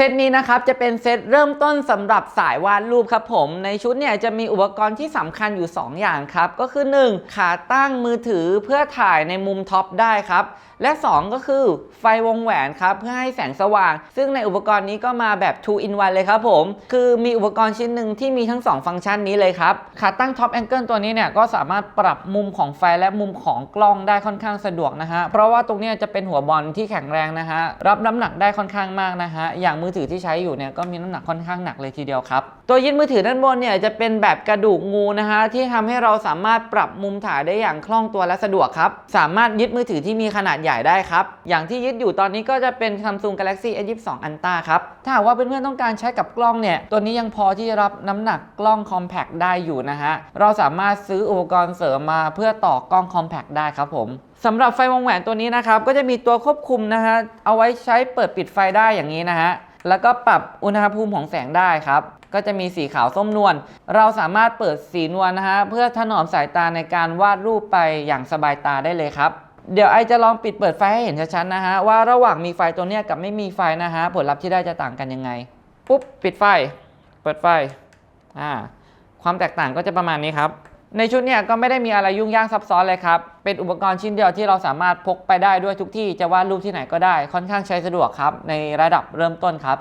เซตนี้นะครับจะเป็นเซตเริ่มต้นสำหรับสายวาดรูปครับผม ในชุดเนี่ยจะมีอุปกรณ์ที่สำคัญอยู่ 2 อย่างครับ ก็คือ 1. ขาตั้งมือถือเพื่อถ่ายในมุมท็อปได้ครับ และ 2 ก็คือไฟวงแหวนครับ เพื่อให้แสงสว่าง ซึ่งในอุปกรณ์นี้ก็มาแบบ 2 in 1 เลยครับผม คือมีอุปกรณ์ชิ้นหนึ่งที่มีทั้ง 2 ฟังก์ชันนี้เลยครับ ขาตั้งท็อปแองเกิลตัวนี้เนี่ยก็สามารถปรับมุมของไฟและมุมของกล้องได้ค่อนข้างสะดวกนะฮะเพราะว่าตรงนี้จะเป็นหัวบอลที่แข็งแรงนะฮะรับน้ำหนักได้ค่อนข้างมากนะฮะอย่างมืออถือที่ใช้อยู่เนี่ยก็มีน้ำหนักค่อนข้างหนักเลยทีเดียวครับตัวยึดมือถือด้านบนเนี่ยจะเป็นแบบกระดูกงูนะฮะที่ทำให้เราสามารถปรับมุมถ่ายได้อย่างคล่องตัวและสะดวกครับสามารถยึดมือถือที่มีขนาดใหญ่ได้ครับอย่างที่ยึดอยู่ตอนนี้ก็จะเป็น Samsung Galaxy S22 Ultra ครับถ้าหากว่าเพื่อนๆต้องการใช้กับกล้องเนี่ยตัวนี้ยังพอที่จะรับน้ำหนักกล้อง Compact ได้อยู่นะฮะเราสามารถซื้ออุปกรณ์เสริมมาเพื่อต่อกล้อง Compact ได้ครับผม สำหรับไฟวงแหวนตัวนี้นะครับ ก็จะมีตัวควบคุมนะฮะเอาไว้ใช้เปิดปิดไฟได้อย่างนี้นะฮะแล้วก็ปรับอุณหภูมิของแสงได้ครับ ก็จะมีสีขาวส้มนวลเราสามารถเปิดสีนวลนะฮะเพื่อถนอมสายตาในการวาดรูปไปอย่างสบายตาได้เลยครับเดี๋ยวไอจะลองปิดเปิดไฟให้เห็นชัดๆนะฮะว่าระหว่างมีไฟตัวเนี้ยกับไม่มีไฟนะฮะผลลัพธ์ที่ได้จะต่างกันยังไงปุ๊บปิดไฟ เปิดไฟอ่าความแตกต่างก็จะประมาณนี้ครับ ในชุดเนี่ยก็ไม่ได้มีอะไรยุ่งยากซับซ้อนเลยครับ เป็นอุปกรณ์ชิ้นเดียวที่เราสามารถพกไปได้ด้วยทุกที่จะวาดรูปที่ไหนก็ได้ค่อนข้างใช้สะดวกครับ ในระดับเริ่มต้นครับ